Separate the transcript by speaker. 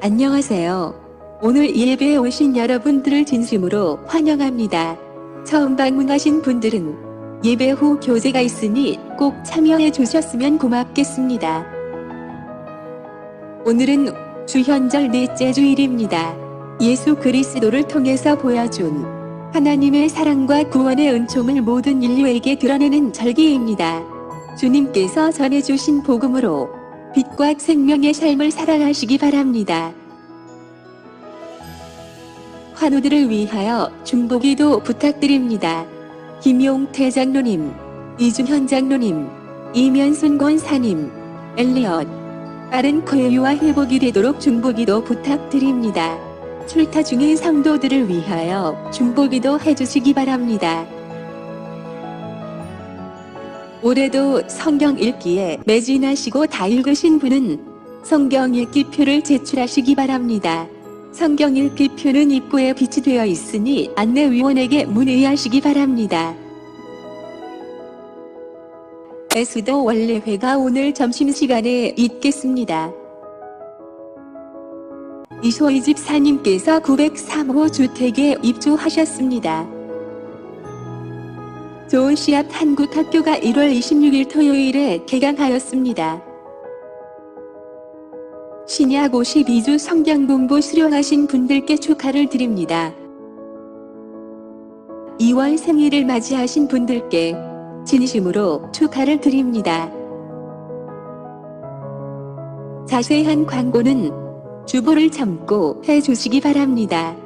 Speaker 1: 안녕하세요. 오늘 예배에 오신 여러분들을 진심으로 환영합니다. 처음 방문하신 분들은 예배 후 교제가 있으니 꼭 참여해 주셨으면 고맙겠습니다. 오늘은 주현절 넷째 주일입니다. 예수 그리스도를 통해서 보여준 하나님의 사랑과 구원의 은총을 모든 인류에게 드러내는 절기입니다. 주님께서 전해주신 복음으로 빛과 생명의 삶을 살아가시기 바랍니다. 환우들을 위하여 중보기도 부탁드립니다. 김용태 장로님, 이준현 장로님, 이면순 권사님, 엘리엇, 빠른 쾌유와 회복이 되도록 중보기도 부탁드립니다. 출타 중인 성도들을 위하여 중보기도 해주시기 바랍니다. 올해도 성경 읽기에 매진하시고 다 읽으신 분은 성경 읽기표를 제출하시기 바랍니다. 성경 읽기표는 입구에 비치되어 있으니 안내위원에게 문의하시기 바랍니다. 에스더 원래 회가 오늘 점심시간에 있겠습니다. 이소희 집사님께서 903호 주택에 입주하셨습니다. 좋은 씨앗 한국학교가 1월 26일 토요일에 개강하였습니다. 신약 52주 성경 공부 수료하신 분들께 축하를 드립니다. 2월 생일을 맞이하신 분들께 진심으로 축하를 드립니다. 자세한 광고는 주보를 참고 해주시기 바랍니다.